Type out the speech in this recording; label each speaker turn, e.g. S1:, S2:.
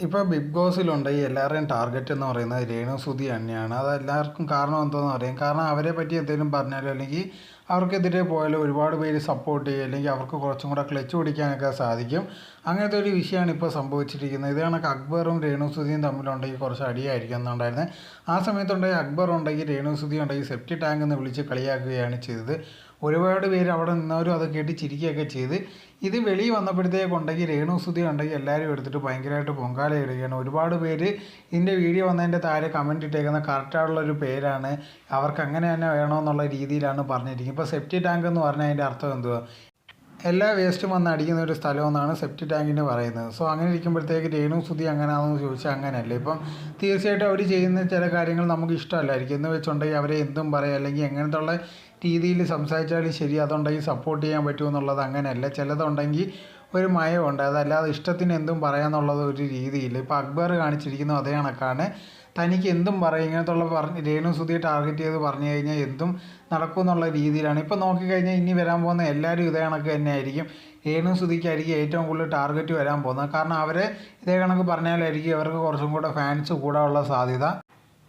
S1: ഇപ്പോൾ ബിഗ് ബോസിലുണ്ട് ഈ എല്ലാവരുടെയും ടാർഗറ്റ് എന്ന് പറയുന്നത് രേണു സുധി തന്നെയാണ് അത് എല്ലാവർക്കും കാരണം എന്താണെന്ന് അറിയാം. കാരണം അവരെ പറ്റി എന്തെങ്കിലും പറഞ്ഞാലോ അല്ലെങ്കിൽ അവർക്കെതിരെ പോയാലും ഒരുപാട് പേര് സപ്പോർട്ട് ചെയ്യുക അല്ലെങ്കിൽ അവർക്ക് കുറച്ചും കൂടെ ക്ലച്ച് പിടിക്കാനൊക്കെ സാധിക്കും. അങ്ങനത്തെ ഒരു വിഷയമാണ് ഇപ്പോൾ സംഭവിച്ചിരിക്കുന്നത്. ഇത് കണക്ക് അക്ബറും രേണു സുധിയും തമ്മിലുണ്ടെങ്കിൽ കുറച്ച് അടിയായിരിക്കും എന്നുണ്ടായിരുന്നത് ആ സമയത്തുണ്ടെങ്കിൽ അക്ബർ ഉണ്ടെങ്കിൽ രേണു സുധി ഉണ്ടെങ്കിൽ സെപ്റ്റി ടാങ്ക് എന്ന് വിളിച്ച് കളിയാക്കുകയാണ് ചെയ്തത്. ഒരുപാട് പേര് അവിടെ നിന്നവരും അത് കേട്ട് ചിരിക്കുകയൊക്കെ ചെയ്ത്. ഇത് വെളിയിൽ വന്നപ്പോഴത്തേക്കുണ്ടെങ്കിൽ രേണു സുധി ഉണ്ടെങ്കിൽ എല്ലാവരും എടുത്തിട്ട് ഭയങ്കരമായിട്ട് പൊങ്കാല ഇടുകയാണ്. ഒരുപാട് പേര് ഇതിന്റെ വീഡിയോ വന്നതിന്റെ താഴെ കമന്റ് ഇട്ടേക്കുന്ന കറക്റ്റായിട്ടുള്ളൊരു പേരാണ്. അവർക്ക് അങ്ങനെ തന്നെ വേണമെന്നുള്ള രീതിയിലാണ് പറഞ്ഞിരിക്കുന്നത്. ഇപ്പോൾ സെപ്റ്റി ടാങ്ക് എന്ന് പറഞ്ഞാൽ അതിന്റെ അർത്ഥം എന്തുവാ? എല്ലാ വേസ്റ്റും വന്ന് അടിക്കുന്ന ഒരു സ്ഥലമെന്നാണ് സെപ്റ്റി ടാങ്കിന് പറയുന്നത്. സോ അങ്ങനെ ഇരിക്കുമ്പോഴത്തേക്ക് രേണു സുധി അങ്ങനെയാണെന്ന് ചോദിച്ചാൽ അങ്ങനെയല്ല ഇപ്പം തീർച്ചയായിട്ടും അവർ ചെയ്യുന്ന ചില കാര്യങ്ങൾ നമുക്ക് ഇഷ്ടമല്ലായിരിക്കും. എന്ന് വെച്ചുണ്ടെങ്കിൽ അവരെ എന്തും പറയാം അല്ലെങ്കിൽ എങ്ങനത്തെ ഉള്ള രീതിയിൽ സംസാരിച്ചാലും ശരി അതുണ്ടെങ്കിൽ സപ്പോർട്ട് ചെയ്യാൻ പറ്റുമെന്നുള്ളത് അങ്ങനെയല്ല. ചിലതുണ്ടെങ്കിൽ ഒരു മയമുണ്ട് അതല്ലാതെ ഇഷ്ടത്തിന് എന്തും പറയാമെന്നുള്ളത് ഒരു രീതിയില്ല. ഇപ്പോൾ അക്ബർ കാണിച്ചിരിക്കുന്നു അതേ കണക്കാണ്. തനിക്ക് എന്തും പറയും. ഇങ്ങനത്തുള്ള പറഞ്ഞ് രേണു സുധിയെ ടാർഗറ്റ് ചെയ്ത് പറഞ്ഞു കഴിഞ്ഞാൽ എന്തും നടക്കും എന്നുള്ള രീതിയിലാണ്. ഇപ്പോൾ നോക്കിക്കഴിഞ്ഞാൽ ഇനി വരാൻ പോകുന്ന എല്ലാവരും ഇതേ കണക്ക് തന്നെ ആയിരിക്കും രേണു സുധിക്കായിരിക്കും ഏറ്റവും കൂടുതൽ ടാർഗറ്റ് വരാൻ പോകുന്നത്. കാരണം അവരെ ഇതേ കണക്ക് പറഞ്ഞാലായിരിക്കും അവർക്ക് കുറച്ചും കൂടെ ഫാൻസ് കൂടാനുള്ള സാധ്യത.